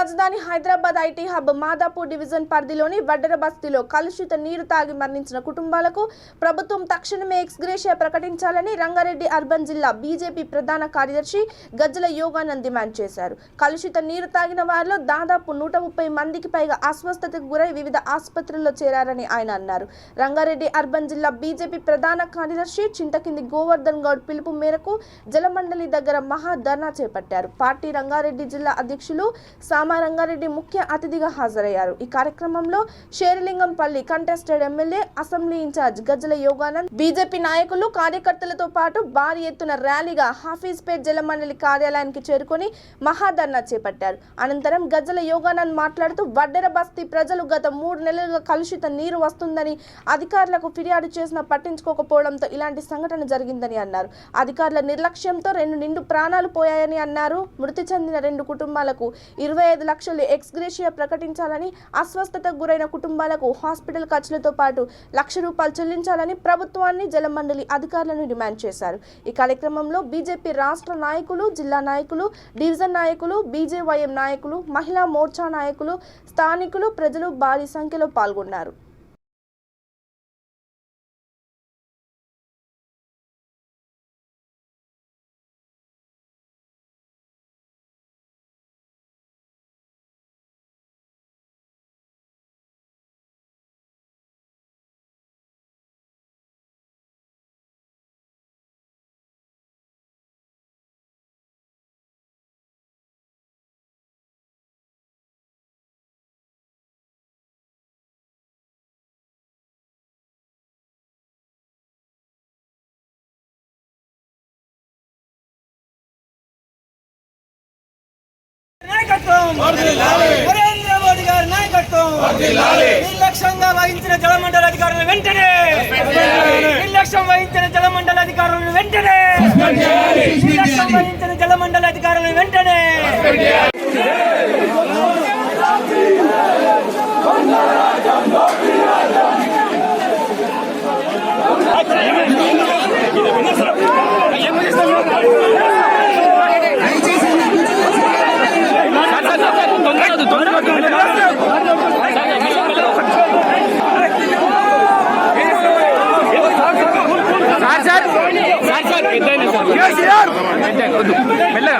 రాజధాని Hyderabad IT hub Madhapur division పరిధిలోని వడ్డర బస్తీలో కలుషిత నీరు తాగి మరణించిన కుటుంబాలకు ప్రభుత్వం తక్షణమే ఎక్స్గ్రేషియా ప్రకటించాలని రంగారెడ్డి అర్బన్ జిల్లా బీజేపీ ప్రధాన కార్యదర్శి గజ్జల యోగానంద్ డిమాండ్ చేశారు. కలుషిత నీరు తాగిన వారిలో దాదాపు నూట ముప్పై మందికి పైగా అస్వస్థతకు గురై వివిధ ఆసుపత్రుల్లో చేరారని ఆయన అన్నారు. రంగారెడ్డి అర్బన్ జిల్లా బీజేపీ ప్రధాన కార్యదర్శి చింతకింది గోవర్ధన్ గౌడ్ పిలుపు మేరకు జలమండలి దగ్గర మహా ధర్నా చేపట్టారు. పార్టీ రంగారెడ్డి జిల్లా అధ్యక్షులు సామా రంగారెడ్డి ముఖ్య అతిథిగా హాజరయ్యారు. ఈ కార్యక్రమంలో Serilingampally contested MLA assembly incharge Gajjala Yoganand BJP నాయకులు కార్యకర్తలతో పాటు భారీ ఎత్తున ర్యాలీగా హాఫీజ్పేట్ జలమండలి కార్యాలయానికి చేరుకొని మహాధర్నా చేపట్టారు. అనంతరం గజ్జల యోగానంద్ మాట్లాడుతూ వడ్డెర బస్తీ ప్రజలు గత మూడు నెలలుగా కలుషిత నీరు వస్తుందని అధికారులకు ఫిర్యాదు చేసినా పట్టించుకోకపోవడంతో ఇలాంటి సంఘటన జరిగిందని అన్నారు. అధికారుల నిర్లక్ష్యంతో రెండు నిండు ప్రాణాలు పోయాయని అన్నారు. మృతి చెందిన రెండు కుటుంబాలకు ఇరవై ఐదు లక్షలు ఎక్స్గ్రేషియా ప్రకటించాలని అస్వస్థతకు గురైన కుటుంబాలకు హాస్పిటల్ ఖర్చులతో పాటు లక్ష రూపాయలు చెల్లించాలని ప్రభుత్వాన్ని జలమండలి అధికారులను డిమాండ్ చేశారు. ఈ కార్యక్రమంలో బీజేపీ రాష్ట్ర నాయకులు జిల్లా నాయకులు డివిజన్ నాయకులు బీజేవైఎం నాయకులు మహిళా మోర్చా నాయకులు స్థానికులు ప్రజలు భారీ సంఖ్యలో పాల్గొన్నారు. నాయకత్వం. నరేంద్ర మోడీ గారి నాయకత్వం. నిర్లక్ష్యంగా వహించిన జలమండల అధికారులను వెంటనే. నిర్లక్ష్యం వహించిన జలమండల అధికారులను వెంటనే. నిర్లక్ష్యం వహించిన జలమండల అధికారులను వెంటనే. మెల్లగా